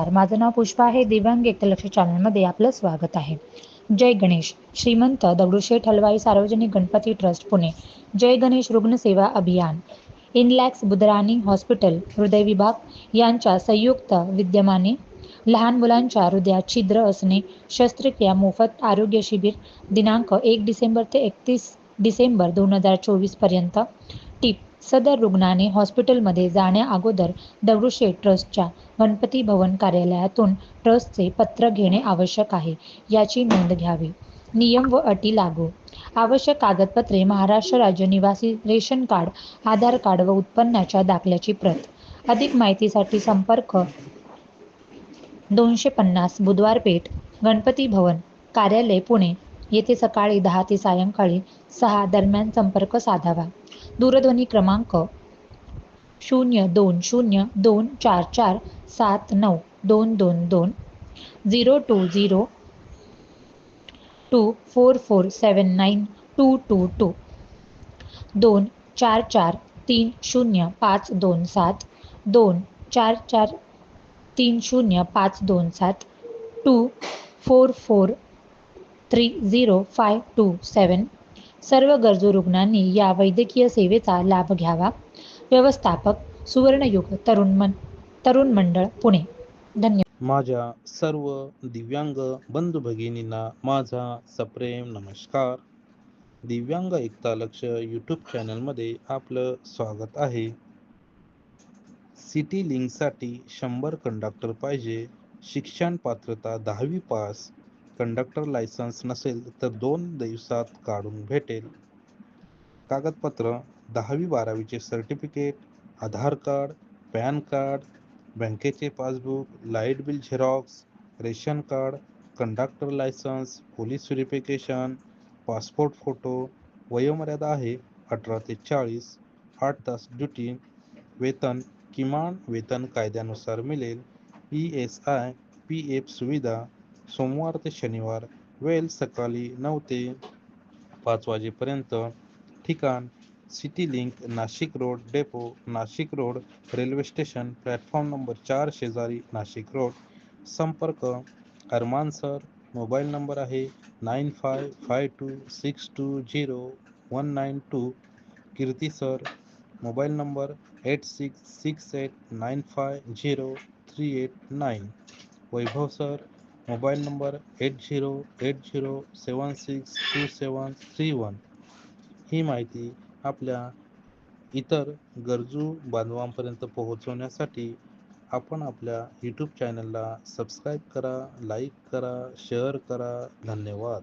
माझं नाव पुष्पा आहे. दिव्यांग एकलक्ष चॅनलमध्ये आपलं स्वागत आहे. जय गणेश श्रीमंत दगडूशेठ हलवाई सार्वजनिक गणपती ट्रस्ट पुणे. जय गणेश रुग्णसेवा अभियान इनलॅक्स बुधराणी हॉस्पिटल हृदय विभाग यांच्या संयुक्त विद्यमाने लहान मुलांच्या हृदयात छिद्र असणे शस्त्रक्रिया मोफत आरोग्य शिबिर दिनांक एक डिसेंबर ते एकतीस डिसेंबर दोन हजार चोवीसपर्यंत टीप सदर रुग्णाने हॉस्पिटलमध्ये जाण्या अगोदर दगडूशेठ ट्रस्टच्या गणपती भवन कार्यालयातून ट्रस्टचे पत्र घेणे आवश्यक आहे याची नोंद घ्यावी. नियम व अटी लागू. आवश्यक कागदपत्रे महाराष्ट्र राज्य निवासी रेशन कार्ड आधार कार्ड व उत्पन्नाच्या दाखल्याची प्रत. अधिक माहितीसाठी संपर्क दोनशे पन्नास बुधवार पेठ गणपती भवन कार्यालय पुणे. येथे सकाळी दहा ते सायंकाळी सहा दरम्यान संपर्क साधावा. दूरध्वनी क्रमांक शून्य दोन शून्य दोन चार चार सात नऊ दोन दोन दोन zero two zero two four four seven nine two two two दोन चार चार तीन शून्य पाच दोन सात दोन चार चार तीन शून्य पाच दोन सात two four four three zero five two seven सर्व गरजू रुग्णांनी या वैद्यकीय सेवेचा लाभ घ्यावा. व्यवस्थापक सुवर्णयुग तरुण मन तरुण मंडळ पुणे. धन्यवाद. माझ्या सर्व दिव्यांग बंधू भगिनींना माझा सप्रेम नमस्कार. दिव्यांग एकता लक्ष यूट्यूब चॅनलमध्ये आपलं स्वागत आहे. सिटी लिंकसाठी शंभर कंडक्टर पाहिजे शिक्षण पात्रता दहावी पास कंडक्टर लायसन्स नसेल तर दोन दिवसात काढून भेटेल. कागदपत्र दहावी बारावीचे certificate Aadhaar card PAN card बँकेचे passbook light bill xerox ration card conductor licence police verification passport photo वयोमर्यादा आहे अठरा ते चाळीस आठ तास ड्युटी वेतन किमान वेतन कायद्यानुसार मिळेल. E S I P F सुविधा सोमवार ते शनिवार वेळ सकाळी नऊ ते पाच वाजेपर्यंत ठिकाण city link Nashik road depot Nashik road railway station platform number चार शेजारी नाशिक रोड. संपर्क अरमान सर मोबाईल नंबर आहे nine five five two six two zero one nine two. Kirti sir mobile number eight six six eight nine five zero three eight nine. Vaibhav sir mobile number eight zero eight zero seven six two seven three one. ही माहिती आपल्या इतर गरजू बांधवांपर्यंत पोहोचवण्यासाठी आपण आपल्या YouTube चॅनलला subscribe करा like करा शेअर करा. धन्यवाद.